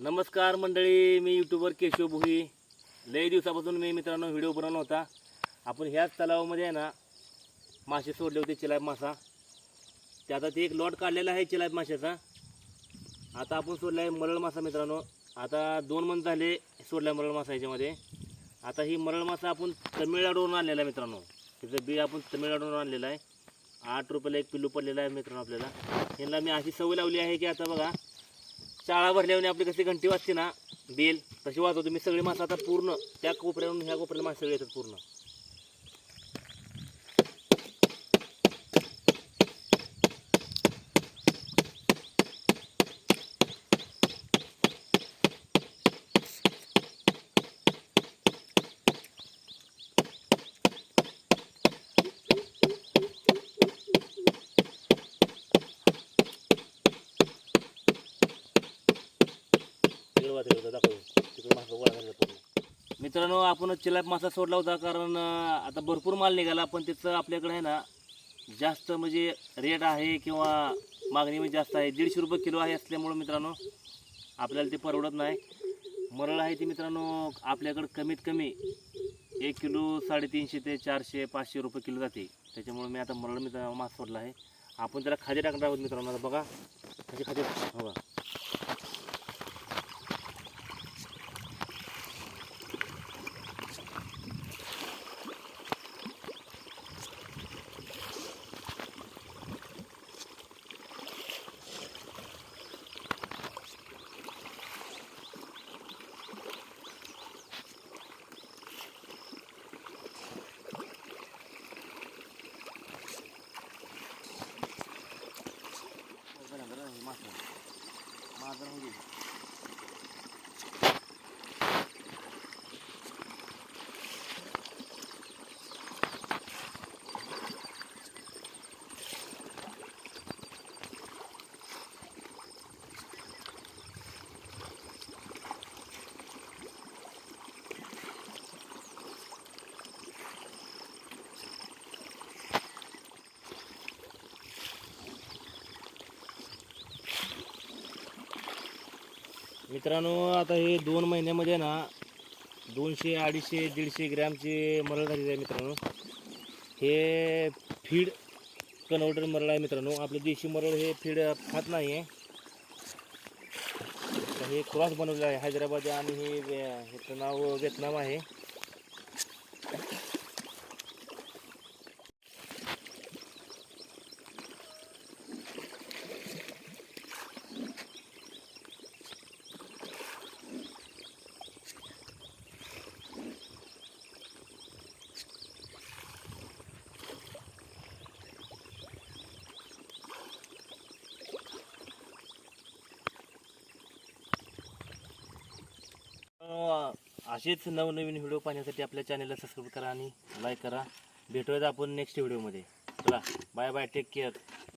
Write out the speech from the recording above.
नमस्कार मंडळी मी यूट्यूबर केशव भुई. लई दिवसापासून मी मित्रांनो व्हिडिओ बनवला होता. आपण ह्याच तलावामध्ये आहे ना मासे सोडले होते चिलाब मासा. ते आता ते एक लॉट काढलेला आहे चिलाब माशाचा. आता आपण सोडला आहे मरळ मासा मित्रांनो. आता दोन मंथ झाले सोडला मरळ मासा याच्यामध्ये आता ही मरळ मासा आपण तमिळनाडूवरून आणलेला आहे मित्रांनो. त्याचं बी आपण तमिळनाडूवरून आणलेलं आहे. आठ रुपयाला एक पिल्लू पडलेला आहे मित्रांनो आपल्याला. यांना मी अशी सवय लावली आहे की आता बघा शाळा भरल्याने आपली कशी घंटी वाजते ना बेल तशी वाजवतो. मी सगळी माणसं आता पूर्ण त्या कोपऱ्यावरून ह्या कोपऱ्याला माणसं सगळे येतात पूर्ण. तिकडे वा तिकडे तिकडे मासा गोळा झाला पूर्ण मित्रांनो आपण चिलाप मासा सोडला होता कारण अं, आता भरपूर माल निघाला पण त्याचं आपल्याकडे आहे ना जास्त म्हणजे रेट आहे किंवा मागणी म्हणजे जास्त आहे. दीडशे रुपये किलो आहे असल्यामुळं मित्रांनो आपल्याला ते परवडत नाही. मरळ आहे ते मित्रांनो आपल्याकडं कमीत कमी एक किलो साडेतीनशे ते चारशे पाचशे रुपये किलो जाते. त्याच्यामुळे मी आता मरळ मित्र मास सोडला आहे. आपण त्याला खाजे टाकणार आहोत मित्रांनो आता बघा. कसे खाजे हो बघा. मासा माजरा होईल. मित्रांनो आता हे दोन महिन्यामध्ये ना दोनशे अडीचशे दीडशे ग्रॅमचे मरळ झालेले आहे मित्रांनो. हे फीड कन्वर्टर मरळ आहे मित्रांनो. आपले देशी मरळ हे फीड खात नाही आहे. तर हे क्रॉस बनवलं आहे. हैदराबाद आणि हे ह्याचं नाव व्हिएतनाम आहे. असेच नवनवीन व्हिडिओ पाहण्यासाठी आपल्या चॅनलला सबस्क्राईब करा आणि लाईक करा. भेटूयात आपण नेक्स्ट व्हिडिओमध्ये चला बाय बाय टेक केअर